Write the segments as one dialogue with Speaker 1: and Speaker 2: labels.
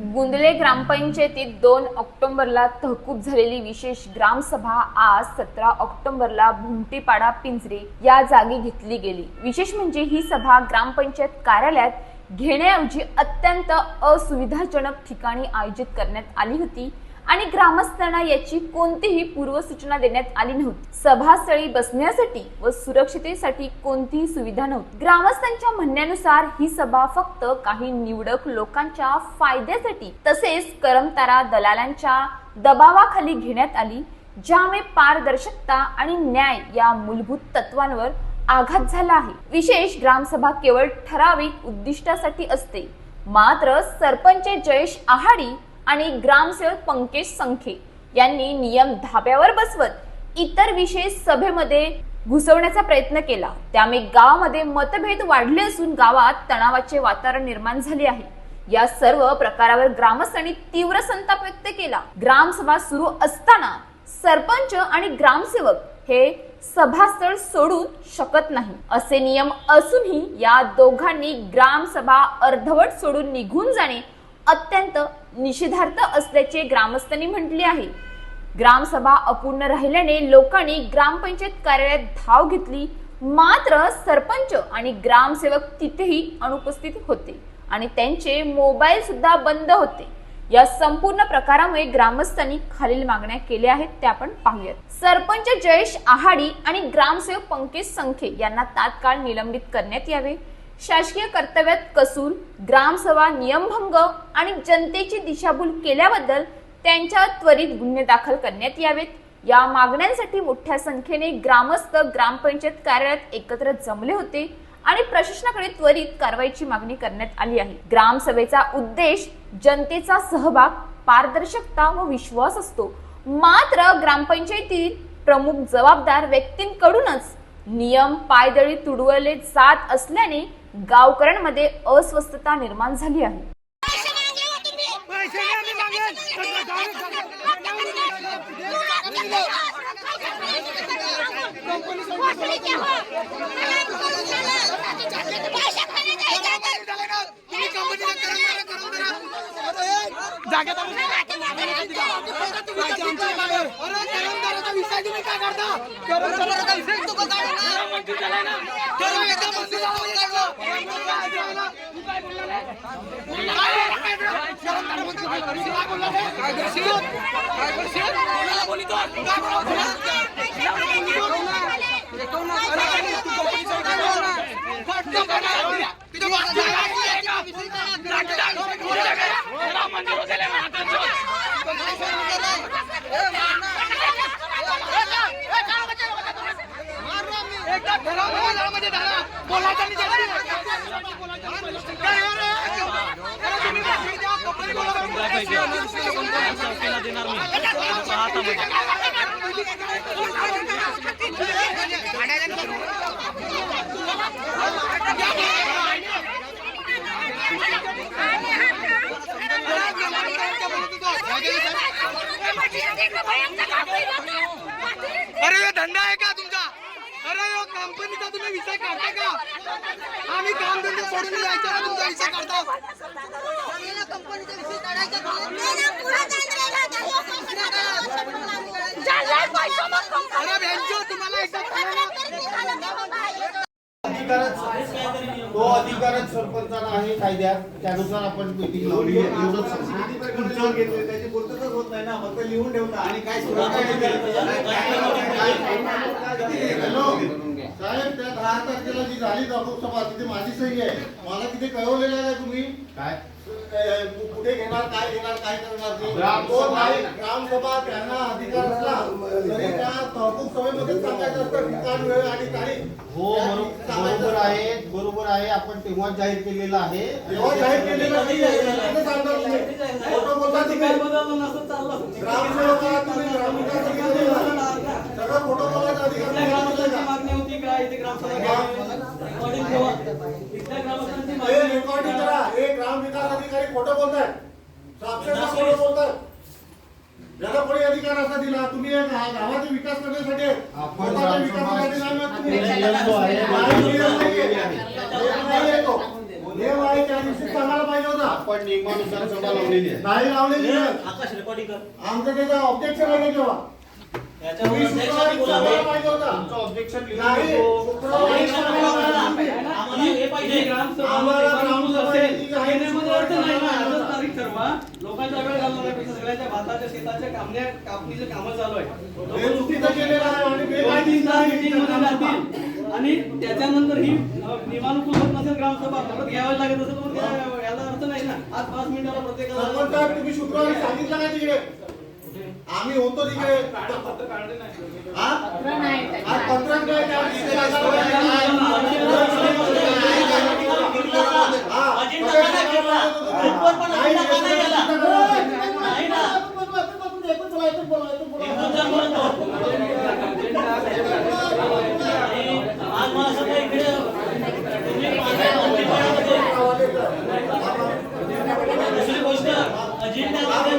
Speaker 1: गुंदले ग्रामपंचायतीत दोन ऑक्टोबरला तहकूब झालेली विशेष ग्रामसभा आज सतरा ऑक्टोबरला भुमटीपाडा पिंजरे या जागी घेतली गेली. विशेष म्हणजे ही सभा ग्रामपंचायत कार्यालयात घेण्याऐवजी अत्यंत असुविधाजनक ठिकाणी आयोजित करण्यात आली होती. आणि ग्रामस्थांना याची कोणतीही पूर्वसूचना देण्यात आली नव्हती. सभास्थळी बसण्यासाठी व सुरक्षितेसाठी कोणतीही सुविधा नव्हती. ग्रामस्थांच्या म्हणण्यानुसार ही सभा फक्त काही निवडक लोकांच्या फायद्यासाठी तसेच करमतारा दलालांच्या दबावाखाली घेण्यात आली ज्यामुळे पारदर्शकता आणि न्याय या मूलभूत तत्वांवर आघात झाला आहे. विशेष ग्रामसभा केवळ ठराविक उद्दिष्टासाठी असते. मात्र सरपंच जयेश आहाडी आणि ग्रामसेवक पंकज संखे यांनी नियम धाब्यावर बसवत इतर विशेष सभेमध्ये घुसवण्याचा प्रयत्न केला. त्यामुळे गावामध्ये मतभेद वाढले असून गावात तणावाचे वातावरण निर्माण झाले आहे. या सर्व प्रकारावर ग्रामस्थांनी तीव्र संताप व्यक्त केला. ग्रामसभा सुरू असताना सरपंच आणि ग्रामसेवक हे सभास्थळ सोडू शकत नाही. असे नियम असूनही या दोघांनी ग्रामसभा अर्धवट सोडून निघून जाणे अत्यंत निषेधार्थ असल्याचे ग्रामस्थांनी म्हटले आहे. ग्रामसभा अपूर्ण राहिल्याने लोकांनी ग्रामपंचायत कार्यालयात धाव घेतली. मात्र सरपंच आणि ग्रामसेवक तिथेही अनुपस्थित होते आणि त्यांचे मोबाईल सुद्धा बंद होते. या संपूर्ण प्रकारामुळे ग्रामस्थांनी खालील मागण्या केल्या आहेत त्या आपण पाहूयात. सरपंच जयेश आहाडी आणि ग्रामसेवक पंकज संखे यांना तात्काळ निलंबित करण्यात यावे. शासकीय कर्तव्यात कसूर ग्रामसभा नियमभंग आणि जनतेची दिशाभूल केल्याबद्दल त्यांच्यावर त्वरित गुन्हे दाखल करण्यात यावेत. या मागण्यांसाठी मोठ्या संख्येने ग्रामस्थ ग्रामपंचायत कार्यालयात एकत्र जमले होते आणि प्रशासनाकडे त्वरित कारवाईची मागणी करण्यात आली आहे. ग्रामसभेचा उद्देश जनतेचा सहभाग पारदर्शकता व विश्वास असतो. मात्र ग्रामपंचायतीत प्रमुख जबाबदार व्यक्तींकडूनच नियम पायदळी तुडवले जात असल्याने गावकऱ्यांमध्ये अस्वस्थता निर्माण झाली आहे.
Speaker 2: पैसे काय बोलला रे? काय बोलला? करमदारा मंजूर झाला. काय बोलला रे? काय करशील? काय करशील? कोणाला बोलितो? काय बोलला? अरे, अरे, तू कंपनीचा विषय काढला. फाटलं का नाही? तिथं वाटलं का? एकदा घरामध्ये घरामध्ये धरा. बोलायचं नाही जास्त. काय हो रे? अरे तुम्ही पैसे द्या, कंपनी बोलावं. अरे धंदा आहे कंपनीचा तुम्ही विषय काढता का आम्ही काम धंदे सोडून जायचं ना तुमचा विषय काढता अरे तुम्हाला एकदा
Speaker 3: अधिकारच तो अधिकारच सरपंचाला आहे कायद्यात त्यानुसार आपण मीटिंग लावली आहे.
Speaker 4: घेतले त्याची पूर्तताच होत नाही ना फक्त लिहून ठेवता आणि काय काय
Speaker 3: हॅलो साहेब त्या दहा तारखेला जी झाली लोकसभा तिथे माझी सही आहे. मला तिथे कळवलेलं आहे तुम्ही? काय? कुठे घेणार काय घेणार काय करणार ते? नाही, ग्रामसभा त्यांना अधिकार असला तरी त्या तहकूब सभेमध्ये सांगायचं असतं ठिकाण वेळ आणि तारीख.
Speaker 5: हो बरो- बरोबर आहे बरोबर आहे आपण तेव्हा जाहीर केलेलं आहे.
Speaker 3: तेव्हा जाहीर केलेलं नाही सांगता तुम्ही? खोटं बोलता तुम्ही. ग्रामसेवकाला तुम्ही ग्रामविकास अधिकारी सगळं खोटं बोलायचा अधिकार तुम्हाला का? रेकॉर्डिंग करा हे ग्रामविकास अधिकारी खोटं बोलतायत साक्षरता खोटं बोलतात ज्याला कोणी अधिकार असा दिला तुम्ही एक गावाचा विकास करण्यासाठी आहे.
Speaker 5: आपण
Speaker 3: स्वतःच्या
Speaker 5: ग्रामसभा-
Speaker 3: विकासासाठी नाही म्हणत तुम्ही.
Speaker 5: नियम जो आहे,
Speaker 3: नाही, नियम नाहीये. नियम नाहीये तो. नियम आहे त्या दिवशी सांगायला पाहिजे होता
Speaker 5: आपण नियमानुसार सभा लावलेली आहे
Speaker 3: नाही लावलेली नाही.
Speaker 6: आकाश रेकॉर्डिंग कर
Speaker 3: आमचं त्याचं ऑब्जेक्शन आहे तेव्हा तुम्ही
Speaker 6: अध्यक्षांनी
Speaker 3: शुक्रवारी सांगायला
Speaker 6: बोलावे
Speaker 3: पाहिजे होता.
Speaker 5: तुमचं ऑब्जेक्शन
Speaker 3: नाही शुक्रवारी सांगायला पाहिजे.
Speaker 6: आम्हाला हे पाहिजे.
Speaker 3: आम्हाला ग्रामसभेची काही
Speaker 7: लोकांचा वेळ घालवण्यापेक्षा सगळ्यांच्या भाताच्या शेताच्या कामण्या कापणीचे कामं चालू आहे
Speaker 3: चुकीचं केलेलं आहे आणि
Speaker 7: दोन
Speaker 3: बेकायदेशीर
Speaker 7: तीन तास
Speaker 3: आहे.
Speaker 7: meeting मध्ये जातील. आणि त्याच्यानंतर ही नियमानुकूल होत नसेल ग्रामसभा परत घ्यावं लागत असेल तर मग त्या- याला अर्थ नाही ना. आज पाच मिनिटाला
Speaker 3: सरपंच
Speaker 7: प्रत्येकाला
Speaker 3: साहेब तुम्ही शुक्रवारी सांगितलं का तिकडे. आम्ही होतो तिकडे. हा? आज पत्रक काय त्या दिवशी हा,
Speaker 6: अजेंडा का नाही घेतला? ग्रुपवर पण अजेंडा का नाही गेला? नाही ना. एकूण जण बोलतो. आणि आज मला असं काही इकडे तुम्ही माझ्या मंत्रिमंडळामध्ये दुसरी गोष्ट अजेंड्यामध्ये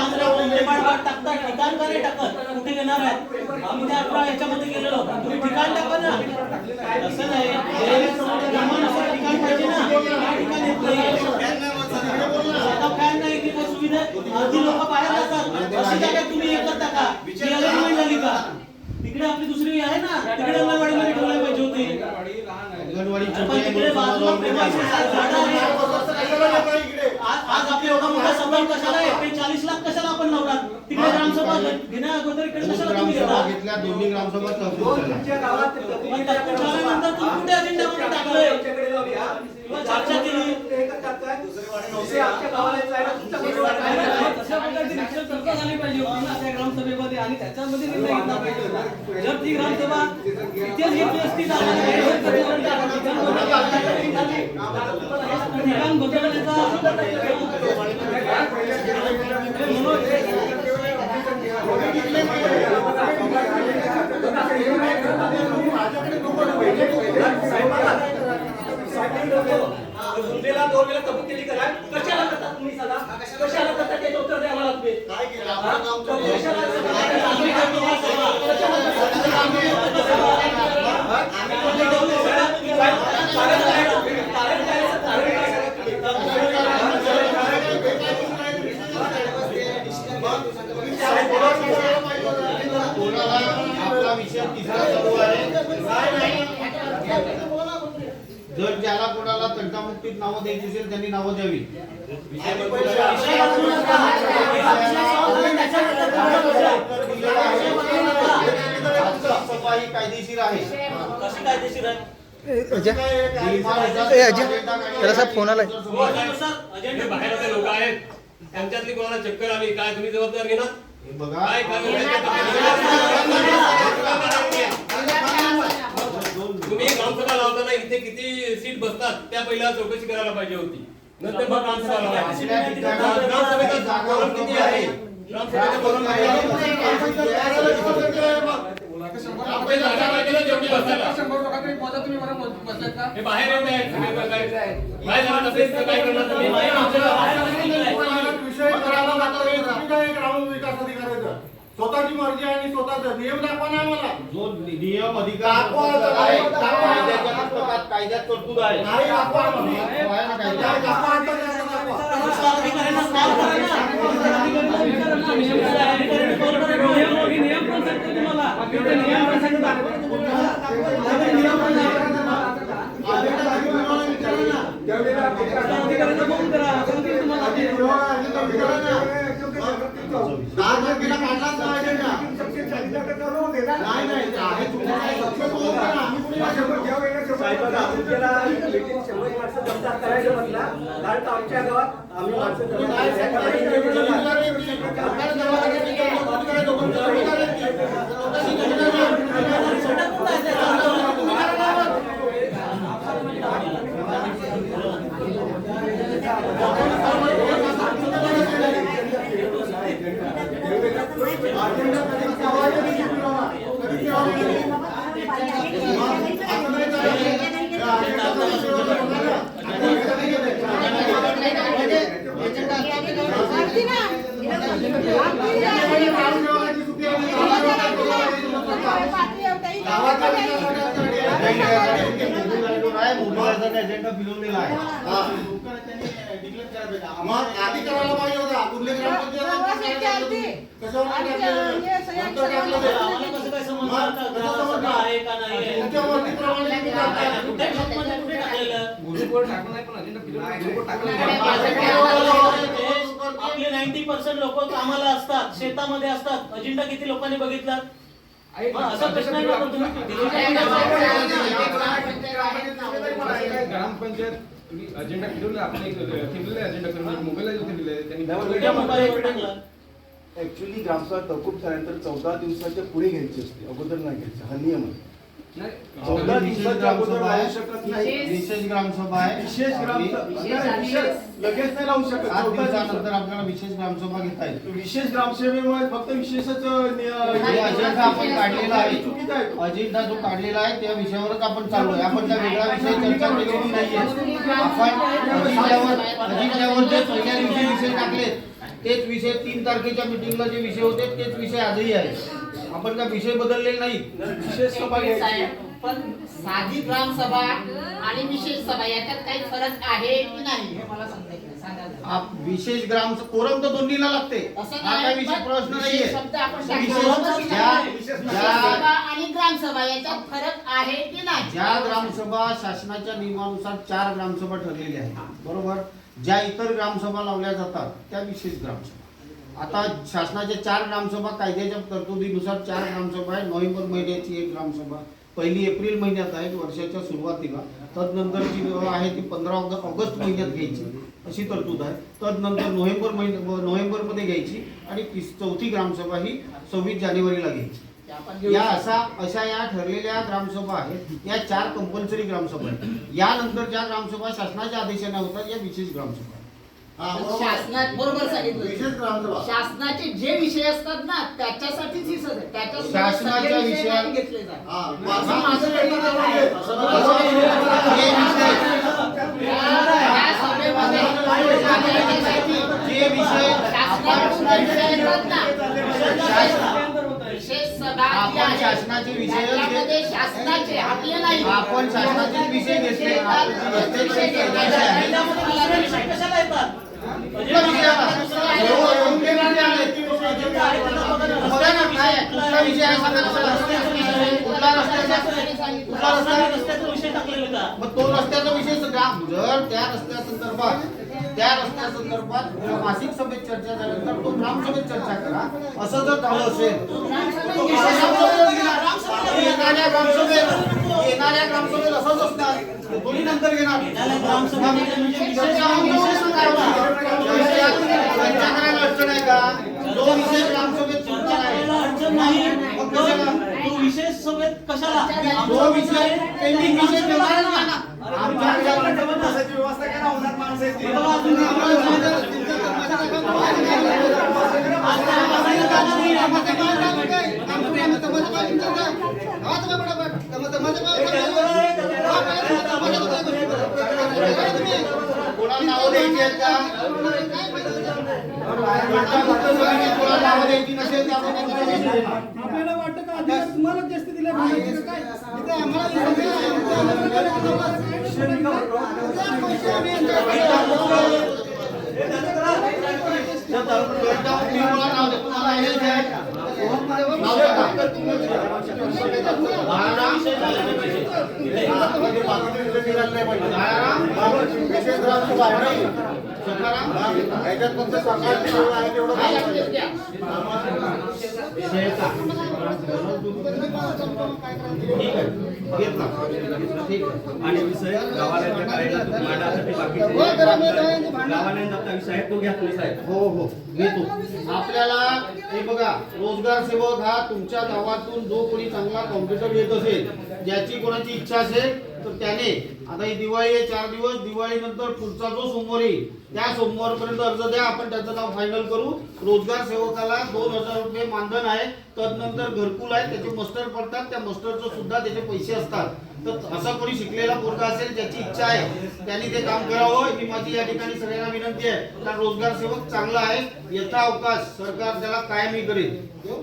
Speaker 6: फक्त पांढऱ्या मंत्रिमंडळात टाकता ठिकाण का नाही टाकत. कुठे घेणार आहेत आम्ही त्या आपल्या याच्यामध्ये गेलेलो. तुम्ही ठिकाण टाका ना. असं नाही. ठिकाण पाहिजे ना. ठिकाण येत नाही फॅन नाही तिथे सुविधा अर्धी लोक बाहेर जातात. अशी जागा तुम्ही हे करता का? अलाइनमेंट झाली का? तिकडे आपली दुसरी आहे ना. तिकडे अंगणवाडीमध्ये ठेवायला पाहिजे होती.
Speaker 5: अंगणवाडी
Speaker 6: तिकडे बाजूला आज आज एवढा मोठा सभा कशाला आहे? चाळीस लाख कशाला आपण लावणार ग्रामसभा घेण्या अगोदर इकडे कशाला तुम्ही घेता
Speaker 5: घेतल्या दोन्ही ग्रामसभा तहकूब झाल्या
Speaker 6: मग तत्पूर झाल्यानंतर तुम्ही कुठे अजेंडामध्ये टाकलंय किंवा चर्चा केली
Speaker 7: तशा प्रकारची निश्चित चर्चा झाली पाहिजे ना त्या ग्रामसभेमध्ये आणि त्याच्यामध्ये निर्णय घेतला पाहिजे होता जर ती ग्रामसभा इथेच घेतली असती तर आम्हाला काही फरक पडला नसता. ठिकाण बदलण्याचा
Speaker 2: दोनवेळा दोन वेळा कबूल केली करा कशाला करतात तुम्ही सदा कशाला करतात त्याचं उत्तर द्यावं लागते
Speaker 3: काय केलं आपण काम चालू आहे.
Speaker 6: आम्ही करतो हा सभा.
Speaker 5: कोणाला आपला विषय तिसरा चालू आहे जर ज्याला कोणाला तंटामुक्तीत नावं द्यायची असेल त्यांनी नावं द्यावी ही कायदेशीर आहे फोन आलाय
Speaker 8: बाहेरचे लोक आहेत त्यांच्यातली कोणाला चक्कर आली काय तुम्ही जबाबदार घेणार
Speaker 5: बघा
Speaker 8: काय तुम्ही ग्रामसभा लावताना इथे किती सीट बसतात त्या पहिला चौकशी करायला पाहिजे होती नंतर मग ग्रामसभा किती आहे ग्रामसभेचा कोरम किती आहे आपण जागा पाहिजे जेवढी बसायला हे बाहेर येत आहेत तुम्ही बघाय. काय झालं नसेल तर काय करणार तुम्ही
Speaker 3: विषय करायला लागतो हे चुकीचं आहे ग्रामविकास अधिकाऱ्याचं स्वतःची मर्जी आणि स्वतःचा नियम दाखवा नाही मला
Speaker 5: जो नियम अधिकार
Speaker 3: दाखवा आता,
Speaker 5: आहे
Speaker 3: दाखवा.
Speaker 5: कायद्याच्या पुस्तकात कायद्यात तरतूद आहे
Speaker 3: नाही दाखवा
Speaker 5: ना
Speaker 3: दाखवा आता, दाखवा.
Speaker 6: ना ना.
Speaker 7: नियम ही पण सांगतो तुम्हाला नियम पण ते नियम पण सांगतात.
Speaker 3: अजेंडा दाखवा मला विचारा ना.
Speaker 7: अधिकाऱ्यांना फोन करा सांगतील तुम्हाला ते.
Speaker 3: एवढा अजेंडा विचारा ना. दहा तारखेला काढलाच ना अजेंडा. नाही, नाही, ते आहे चुकीचं आहे. सक्सेस होऊ द्या ना. आम्ही कुणी नाही शकत.
Speaker 2: साहेबांना आपल्याला मीटिंग शंभर माणसं जमतात करायचं म्हटलं कारण का आमच्या गावात आम्ही माणसं
Speaker 3: तुम्ही
Speaker 2: जमतात.
Speaker 3: काय सांगता? जिम्मेदारी आहे ती. सरकार दरवाजा किती करतो, कोणी काय नको. जिम्मेदारी आहे ती. स्वतःची जिम्मेदारी आहे. तुम्ही करा ना. अजेंडा कधी ठेवायचा नाही ठेवायला. कधी ठेवायचा नाही. असं नाही चालत. या अजेंडा कधी ठेवायचा बघा ना. अजेंडा कधी गावाच्या विकासासाठी
Speaker 5: आहे मुलं एजेंडा फिरवलेला आहे
Speaker 3: हा.
Speaker 5: लोकांना त्यांनी डिक्लेअर करायला पाहिजे.
Speaker 3: मग
Speaker 5: आम्हाला
Speaker 3: आधी करायला पाहिजे होता कुठले ग्रामपंचायत कशावर नाही टाकलेलं? नंतर टाकलं ते.
Speaker 6: आम्हाला कसं काय समजणार का
Speaker 3: मग कसं
Speaker 6: ग्रामसभा
Speaker 3: समजणार?
Speaker 6: आहे का नाही आहे?
Speaker 3: तुमच्या वर्दीप्रमाणे तुम्ही टाकता.
Speaker 6: कुठे ग्रुपमध्ये कुठे टाकलेलं आपले नाईन्टी पर्सेंट लोक कामाला असतात शेतामध्ये असतात अजेंडा किती लोकांनी बघितला असा प्रश्न आहे ना मग तुम्ही
Speaker 9: ग्रामपंचायत अजेंडा फिरवला फिरवला जो आहे त्यांनी
Speaker 10: ऍक्च्युली ग्रामसभा तहकूब झाल्यानंतर चौदा दिवसाच्या पुढे घ्यायची असते अगोदर नाही घ्यायचं हा नियम आहे चौदा
Speaker 5: विशेष
Speaker 10: दिवसाच्या अगोदर
Speaker 5: ग्रामसभा आहे.
Speaker 10: लावू शकत नाही.
Speaker 5: विशेष ग्रामसभा आहे.
Speaker 10: विशेष ग्रामसभा. विशेष लगेच नाही लावू शकत.
Speaker 5: सात
Speaker 10: चौदा
Speaker 5: दिवसानंतर
Speaker 10: दिवसानंतर
Speaker 5: आपल्याला विशेष ग्रामसभा घेता येईल.
Speaker 10: विशेष ग्रामसेवेमुळे फक्त विशेषच
Speaker 5: हे अजेंडा आपण काढलेला आहे.
Speaker 10: चुकीचा आहे. तो.
Speaker 5: अजेंडा जो काढलेला आहे त्या विषयावरच आपण चालू आहे. आपण त्या वेगळा विषय चर्चा केलेली नाहीये. आपण अजिंठ्यावर अजिंठ्यावर जे पहिल्या दिवशी विषय टाकले तेच विषय तीन तारखेच्या मिटिंगला जे विषय होते तेच विषय आजही आहे. आपण काय विषय बदललेले नाही.
Speaker 10: विशेष सभा घ्यायची
Speaker 11: पण साधी ग्रामसभा आणि विशेष सभा याच्यात काही फरक आहे की नाही हे मला.
Speaker 5: आप- विशेष ग्राम कोरम तर दोन्हीला लागते. हा काय प्रश्न नाहीये.
Speaker 11: शब्द आपण आणि ग्रामसभा याच्यात फरक आहे की नाही?
Speaker 5: ज्या ग्रामसभा शासनाच्या नियमानुसार चार ग्रामसभा ठरलेल्या आहेत. बरोबर? ज्या इतर ग्रामसभा लावल्या जातात त्या विशेष ग्रामसभा आता शासनाच्या चार ग्रामसभा कायद्याच्या तरतुदीनुसार चार ग्रामसभा आहे नोव्हेंबर महिन्याची एक ग्रामसभा. पहिली एप्रिल महिन्यात आहे वर्षाच्या सुरुवातीला. तदनंतरची जी आहे ती पंधरा ऑगस्ट ऑगस्ट महिन्यात घ्यायची. अशी तरतूद आहे. तदनंतर नोव्हेंबर महिन्या नोव्हेंबरमध्ये घ्यायची आणि तीस चौथी ग्रामसभा ही सव्वीस जानेवारीला घ्यायची. या असा अशा या ठरलेल्या ग्रामसभा आहेत. या चार कंपल्सरी ग्रामसभा आहेत. यानंतर ज्या ग्रामसभा शासनाच्या आदेशाने होतात या विशेष ग्रामसभा आहेत.
Speaker 3: हा,
Speaker 11: पण
Speaker 3: बरोबर.
Speaker 11: शासनात बरोबर सांगितलं. शासनाचे जे विषय असतात ना त्याच्यासाठीच ही सगळे. विषय
Speaker 5: विषया-
Speaker 11: घेतले
Speaker 3: हा.
Speaker 5: हे
Speaker 11: शासनाचे
Speaker 5: जे विषय शासनाचे विषय
Speaker 11: त्याच्यामध्ये शासनाचे आपले नाही.
Speaker 5: आपण शासनाचे विषय घेतले. मग तो रस्त्याचा विषय जर त्या रस्त्या संदर्भात त्या रस्त्या संदर्भात मासिक सभेत चर्चा झाल्यानंतर तो ग्रामसभेत चर्चा करा. असं जर झालं असेल येणाऱ्या ग्रामसभेत येणाऱ्या ग्रामसभेत असंच असणार. दोन्ही नंतर घेणार
Speaker 6: म्हणजे विशेष-
Speaker 5: अडचण आहे का जो विषय ग्रामसभेत
Speaker 6: चर्चा करायला अडचण नाही
Speaker 5: मग
Speaker 6: तो? तो विशेष सभेत कशाला
Speaker 5: तो विषय पेंडिंग विषय. आमच्या
Speaker 10: बसायची व्यवस्था करा होणार माणसं
Speaker 2: आपल्याला वाटतं तुम्हालाच जास्त दिले काय इथे
Speaker 3: फक्त आहे तेवढं
Speaker 5: ठीक आहे.
Speaker 9: आणि विषय गावाला करायला मांडण्यासाठी गावाला विषय तो घ्या तुम्ही साहेब
Speaker 5: हो हो घेतो. आपल्याला हे बघा रोजगार सेवक हा तुमच्या गावातून जो कोणी चांगला कॉम्प्युटर येत असेल ज्याची कोणाची इच्छा असेल तर त्याने आता ही दिवाळी आहे चार दिवस दिवाळी नंतर पुढचा जो सोमवार येईल त्या सोमवारपर्यंत अर्ज द्या आपण त्याचं नाव फायनल करू. रोजगार सेवकाला दोन हजार रुपये मानधन आहे तदनंतर घरकुल आहे त्याचे मस्टर पडतात त्या मस्टरचं सुद्धा त्याचे पैसे असतात. तर असा कोणी शिकलेला पोरगा असेल ज्याची इच्छा आहे त्यांनी ते काम करावं ही माझी या ठिकाणी सगळ्यांना विनंती आहे. कारण रोजगार सेवक चांगला आहे यथा अवकाश सरकार त्याला कायमी करेल. हो?